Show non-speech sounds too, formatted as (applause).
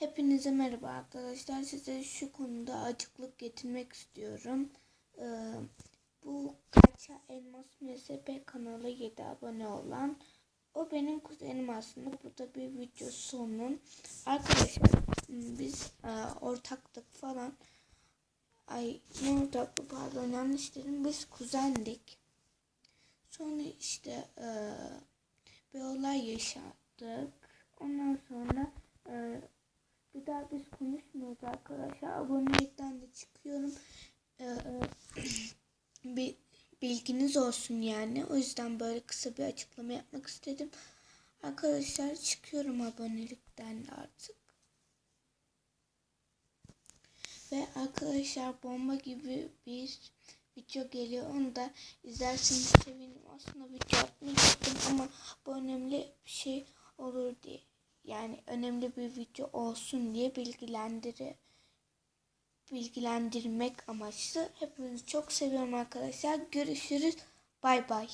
Hepinize merhaba arkadaşlar. Size şu konuda açıklık getirmek istiyorum. Ee, bu Kaça Elmas MSP kanalı 7 abone olan o benim kuzenim aslında. Bu da bir video sonun. Arkadaşlar biz e, ortaktık falan. Ay ne ortaklığı pardon yanlış dedim. Biz kuzendik. Sonra işte e, bir olay yaşadık. Ondan sonra e, bir daha biz konuşmuyoruz arkadaşlar. Abonelikten de çıkıyorum. Ee, (clears throat) bilginiz olsun yani. O yüzden böyle kısa bir açıklama yapmak istedim. Arkadaşlar çıkıyorum abonelikten de artık. Ve arkadaşlar bomba gibi bir video geliyor. Onu da izlerseniz sevinirim. Aslında video atmayacaktım ama bu önemli bir şey önemli bir video olsun diye bilgilendiri bilgilendirmek amaçlı. Hepinizi çok seviyorum arkadaşlar. Görüşürüz. Bay bay.